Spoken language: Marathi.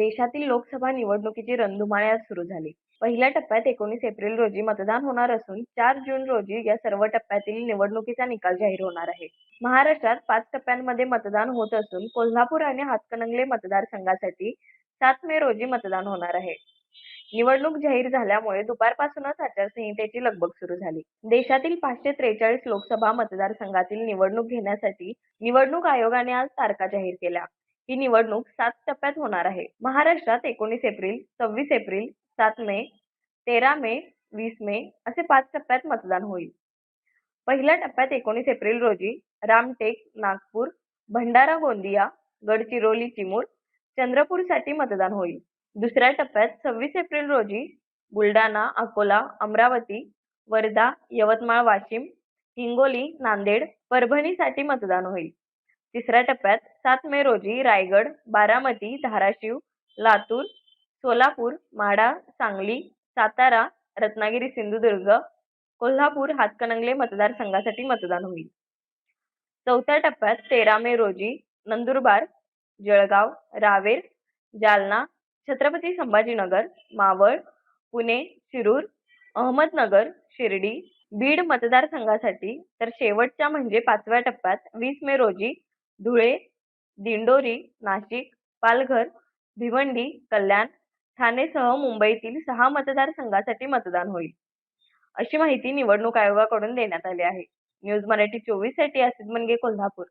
देशातील लोकसभा निवडणुकीची रणधुमाळी आज सुरू झाली. पहिल्या टप्प्यात एकोणीस एप्रिल रोजी मतदान होणार असून चार जून रोजी या सर्व टप्प्यातील निवडणुकीचा निकाल जाहीर होणार आहे. महाराष्ट्रात पाच टप्प्यांमध्ये मतदान होत असून कोल्हापूर आणि हातकणंगले मतदारसंघासाठी सात मे रोजी मतदान होणार आहे. निवडणूक जाहीर झाल्यामुळे दुपारपासूनच आचारसंहितेची लगबग सुरू झाली. देशातील पाचशे त्रेचाळीस लोकसभा मतदारसंघातील निवडणूक घेण्यासाठी निवडणूक आयोगाने आज तारखा जाहीर केल्या. ही निवडणूक सात टप्प्यात होणार आहे. महाराष्ट्रात एकोणीस एप्रिल, सव्वीस एप्रिल, सात मे, तेरा मे, वीस मे असे पाच टप्प्यात मतदान होईल. पहिल्या टप्प्यात एकोणीस एप्रिल रोजी रामटेक, नागपूर, भंडारा गोंदिया, गडचिरोली चिमूर, चंद्रपूरसाठी मतदान होईल. दुसऱ्या टप्प्यात सव्वीस एप्रिल रोजी बुलढाणा, अकोला, अमरावती, वर्धा, यवतमाळ वाशिम, हिंगोली, नांदेड, परभणीसाठी मतदान होईल. तिसऱ्या टप्प्यात सात मे रोजी रायगड, बारामती, धाराशिव, लातूर, सोलापूर, माढा, सांगली, सातारा, रत्नागिरी सिंधुदुर्ग, कोल्हापूर हातकणंगले मतदारसंघासाठी मतदान होईल. चौथ्या टप्प्यात तेरा मे रोजी नंदुरबार, जळगाव, रावेर, जालना, छत्रपती संभाजीनगर, मावळ, पुणे, शिरूर, अहमदनगर, शिर्डी, बीड मतदारसंघासाठी तर शेवटच्या म्हणजे पाचव्या टप्प्यात वीस मे रोजी धुळे, दिंडोरी, नाशिक, पालघर, भिवंडी, कल्याण, ठाणेसह मुंबईतील सहा मतदारसंघासाठी मतदान होईल. अशी माहिती निवडणूक आयोगाकडून देण्यात आली आहे. न्यूज मराठी चोवीससाठी आसिफ मनगे कोल्हापूर